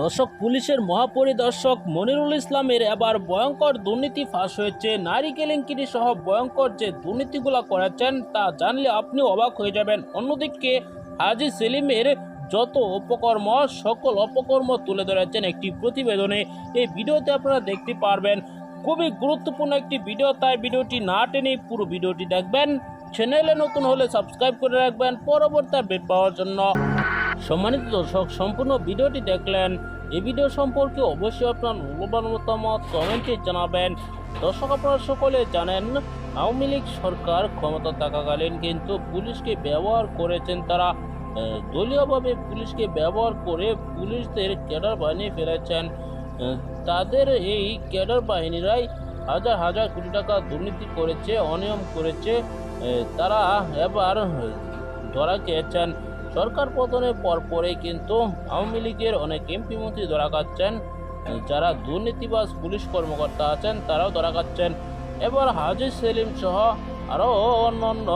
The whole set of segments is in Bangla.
দর্শক, পুলিশের মহাপরিদর্শক মনিরুল ইসলামের এবার ভয়ঙ্কর দুর্নীতি ফাঁস হয়েছে। নারী কেলেঙ্কিরি সহ ভয়ঙ্কর যে দুর্নীতিগুলো করেছেন, তা জানলে আপনি অবাক হয়ে যাবেন। অন্যদিকে, হাজি সেলিমের যত অপকর্ম, সকল অপকর্ম তুলে ধরেছেন একটি প্রতিবেদনে। এই ভিডিওতে আপনারা দেখতে পারবেন, খুবই গুরুত্বপূর্ণ একটি ভিডিও। তাই ভিডিওটি না টেনে পুরো ভিডিওটি দেখবেন। চ্যানেলে নতুন হলে সাবস্ক্রাইব করে রাখবেন। পরবর্তী আপডেট পাওয়ার জন্য। সম্মানিত দর্শক, সম্পূর্ণ ভিডিওটি দেখলেন। এই ভিডিও সম্পর্কে অবশ্যই আপনার মূল্যবান মতামত কমেন্টে জানাবেন। দর্শক, আপনারা সকলে জানেন, আওয়ামী লীগ সরকার ক্ষমতা থাকাকালীন কিন্তু পুলিশকে ব্যবহার করেছেন তারা। দলীয়ভাবে পুলিশকে ব্যবহার করে পুলিশদের ক্যাডার বাহিনী ফেলেছেন। তাদের এই ক্যাডার বাহিনীরাই হাজার হাজার কোটি টাকা দুর্নীতি করেছে, অনিয়ম করেছে। তারা এবার ধরা খেয়েছেন। সরকার পতনের পরপরেই কিন্তু আওয়ামী লীগের অনেক এমপি মন্ত্রী ধরা খাচ্ছেন। যারা দুর্নীতিবাজ পুলিশ কর্মকর্তা আছেন, তারাও ধরা খাচ্ছেন। এবার হাজির সেলিম সহ আরও অন্যান্য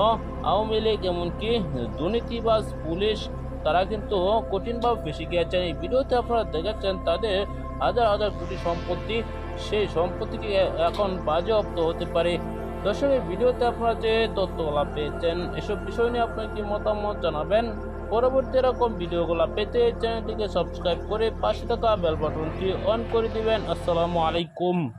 আওয়ামী লীগ, এমনকি দুর্নীতিবাজ পুলিশ, তারা কিন্তু কঠিনভাবে ফেসে গিয়েছেন। এই ভিডিওতে আপনারা দেখেছেন তাদের হাজার হাজার কোটি সম্পত্তি। সেই সম্পত্তিকে এখন বাজেয়াপ্ত হতে পারে। দর্শক, এই ভিডিওতে আপনারা যে তথ্যগুলো পেয়েছেন, এসব বিষয় নিয়ে আপনার কি মতামত জানাবেন? পরবর্তী এরকম ভিডিওগুলো পেতে চ্যানেলটিকে সাবস্ক্রাইব করে পাশে থাকা বেল বাটনটি অন করে দিবেন। আসসালামু আলাইকুম।